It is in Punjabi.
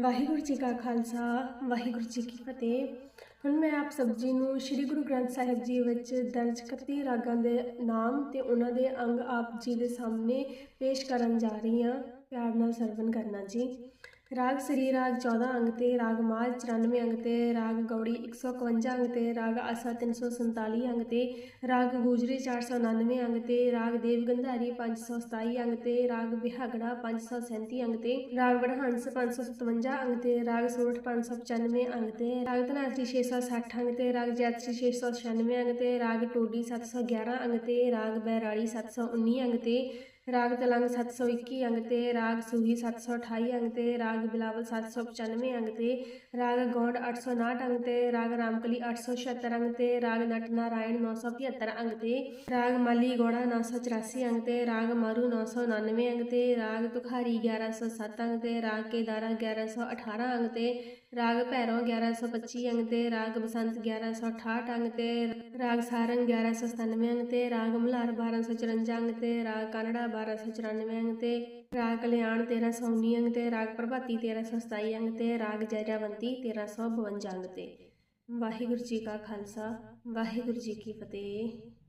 ਵਾਹਿਗੁਰੂ ਜੀ ਕਾ ਖਾਲਸਾ, ਵਾਹਿਗੁਰੂ ਜੀ ਕੀ ਫਤਿਹ। ਹੁਣ ਮੈਂ ਆਪ ਸਭ ਜੀ ਨੂੰ ਸ੍ਰੀ ਗੁਰੂ ਗ੍ਰੰਥ ਸਾਹਿਬ ਜੀ ਵਿੱਚ ਦਰਜ 31 ਰਾਗਾਂ ਦੇ ਨਾਮ ਤੇ ਉਹਨਾਂ ਦੇ ਅੰਗ ਆਪ ਜੀ ਦੇ ਸਾਹਮਣੇ ਪੇਸ਼ ਕਰਨ ਜਾ ਰਹੀ ਹਾਂ। ਪਿਆਰ ਨਾਲ ਸਰਵਨ ਕਰਨਾ ਜੀ। ਰਾਗ ਸ੍ਰੀ ਰਾਗ 14 ਅੰਗ ਤੇ ਰਾਗ ਮਾਝ 94 ਅੰਗ ਤੇ ਰਾਗ ਗੌੜੀ 151 ਅੰਗ ਤੇ ਰਾਗ ਆਸਾ 347 ਅੰਗ ਤੇ ਰਾਗ ਗੂਜਰੀ 499 ਅੰਗ ਤੇ ਰਾਗ ਦੇਵ ਗੰਧਾਰੀ 527 ਅੰਗ ਤੇ ਰਾਗ ਬਿਹਾਗੜਾ 537 ਅੰਗ ਤੇ ਰਾਗ ਵਡਹੰਸ 557 ਅੰਗ ਤੇ ਰਾਗ ਸੋਰਠ 595 ਅੰਗ ਤੇ ਰਾਗ ਧਨਾਸਰੀ 660 ਅੰਗ ਤੇ ਰਾਗ ਜੈਤਸਰੀ 696 ਅੰਗ ਤੇ ਰਾਗ ਟੋਡੀ 711 ਅੰਗ ਤੇ ਰਾਗ ਬੈਰਾੜੀ 719 ਅੰਗ ਤੇ ਰਾਗ ਤਲੰਗ 721 ਅੰਗ ਤੇ ਰਾਗ ਸੂਹੀ 728 ਅੰਗ ਤੇ ਰਾਗ ਬਿਲਾਵਲ 795 ਅੰਗ ਤੇ ਰਾਗ ਗੌੜ 859 ਅੰਗ ਤੇ ਰਾਗ ਰਾਮਕਲੀ 876 ਅੰਗ ਤੇ ਰਾਗ ਨਟ ਨਾਰਾਇਣ 975 ਅੰਗ ਤੇ ਰਾਗ ਮਾਲੀ ਗੌੜਾ 984 ਅੰਗ ਤੇ ਰਾਗ ਮਾਰੂ 999 ਅੰਗ ਤੇ ਰਾਗ ਤੁਖਾਰੀ 1107 ਅੰਗ ਤੇ ਰਾਗ ਕੇਦਾਰਾ 1118 ਅੰਗ ਤੇ ਰਾਗ ਭੈਰਵ 1125 ਅੰਗ ਤੇ, ਰਾਗ ਬਸੰਤ 1168 ਅੰਗ ਤੇ, ਰਾਗ ਸਾਰੰਗ 1197 ਅੰਗ ਤੇ, ਰਾਗ ਮਲਹਾਰ 1254 ਅੰਗ ਤੇ, ਰਾਗ ਕਨੜਾ 1294 ਅੰਗ ਤੇ, ਰਾਗ ਕਲਿਆਣ 1319 ਅੰਗ ਤੇ, ਰਾਗ ਪ੍ਰਭਾਤੀ 1327 ਅੰਗ ਤੇ, ਰਾਗ ਜੈਜਾਵੰਤੀ 1352 ਅੰਗ ਤੇ। ਵਾਹਿਗੁਰੂ ਜੀ ਕਾ ਖਾਲਸਾ, ਵਾਹਿਗੁਰੂ ਜੀ ਕੀ ਫਤਿਹ।